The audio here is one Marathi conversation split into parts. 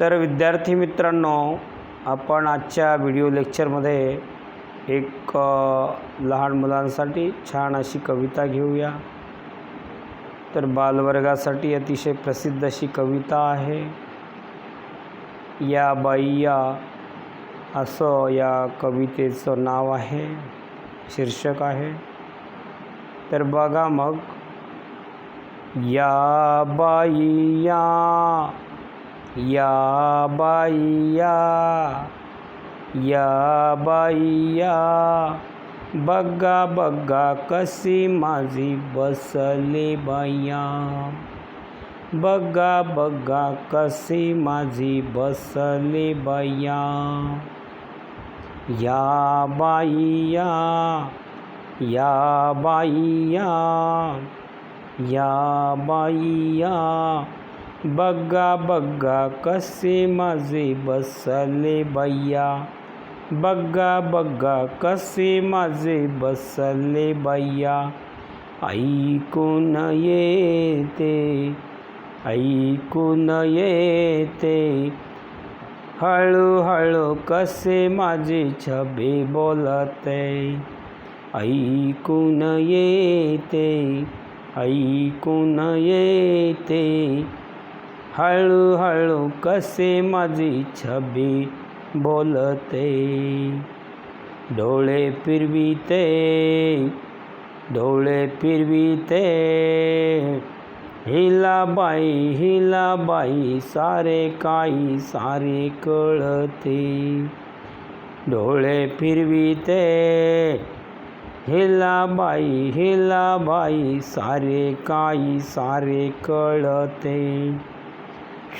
तर विद्यार्थी मित्रांनो आपण आजच्या व्हिडिओ लेक्चरमध्ये एक लहान मुलांसाठी छान अशी कविता घेऊया. तर बालवर्गासाठी अतिशय प्रसिद्ध अशी कविता आहे. या बाईया असं या कवितेचं नाव आहे शीर्षक आहे. तर बघा मग. या बाईया या बाईया या बाईया बग्गा बग्गा कशी माझी बसले बाया बग्गा बग्गा कशी माझी बसले बाया या बाईया या या या बाईया. बग्गा बग्गा कसे माझे बसले बैया बग्गा बग्गा कसे माझे बसले बैया ऐकून येते ऐकून येते हळूहळू कसे माझे छबे बोलते। ऐकून येते ऐकून येते हळूहळू कसे माझी छबी बोलते. डोळे फिरविते डोळे फिरविते. हिला बाई हिला बाई सारे काही सारे कळते. डोळे फिरविते हिला बाई हिला बाई सारे काही सारे कळते.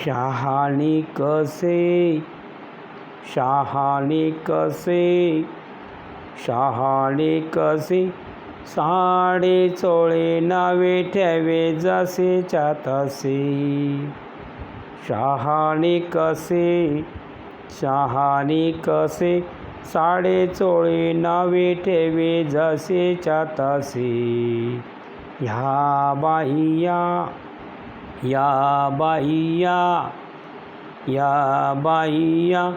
शहाणी कसे? शहाणी कसे? शहाणी कसे? साडे चोळे नावे ठेवे जसेच्या तसे. शहाणी कसे? शहाणी कसे? साडे चोळे नावे ठेवे जसेच्या तसे. ह्या बाईया या बाईया या बाईया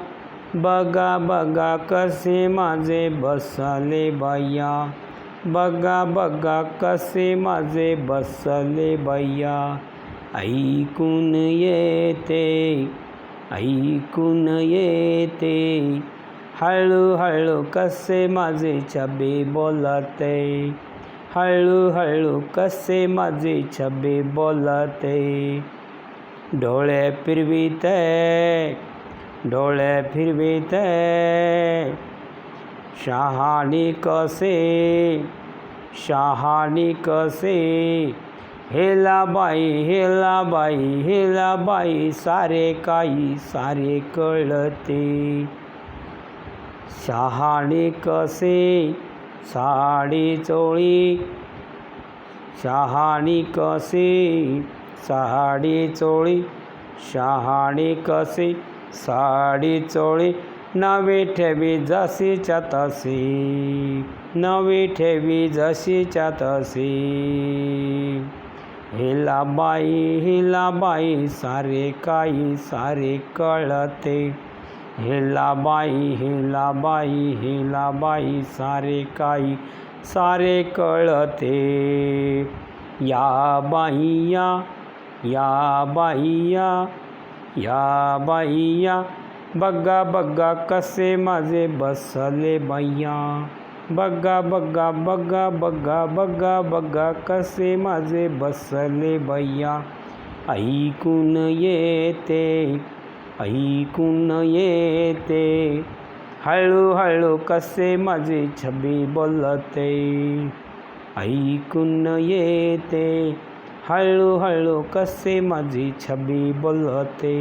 बघा बघा कसे माझे बसले बाया बघा बघा कसे माझे बसले बाया ऐकून येते ऐकून येते. हळूहळू कसे माझे छबे बोलते. हळूहळू कसे माझे छबे बोलते? डोळे फिरविते डोळे फिरविते. शहाणी कसे? शहाणी कसे? हेला बाई हेला बाई हेला बाई सारे काही सारे कळते. शहाणी कसे? साडी चोळी. शहाणी कसे साडी चोळी. शहाणी कसे साडी चोळी. नवे ठेवी जशीच्या तशी. नवी ठेवी जशीच्या तशी. हिला बाई हिला बाई सारे काही सारे कळते. हिला बाई हिला बाई हिला बाई सारे काही सारे कळते। या बाईया या बाईया या बाईया, बग्गा बग्गा, कसे माझे बसले बाईया बग्गा बग्गा बग्गा बग्गा बग्गा बग्गा, कसे माझे बसले बाईया ऐकून येते ऐकून येते. हळूहळू कसे माझे छबी बोलते. ऐकून येते. हळूहळू कसे माझी छबी बोलते.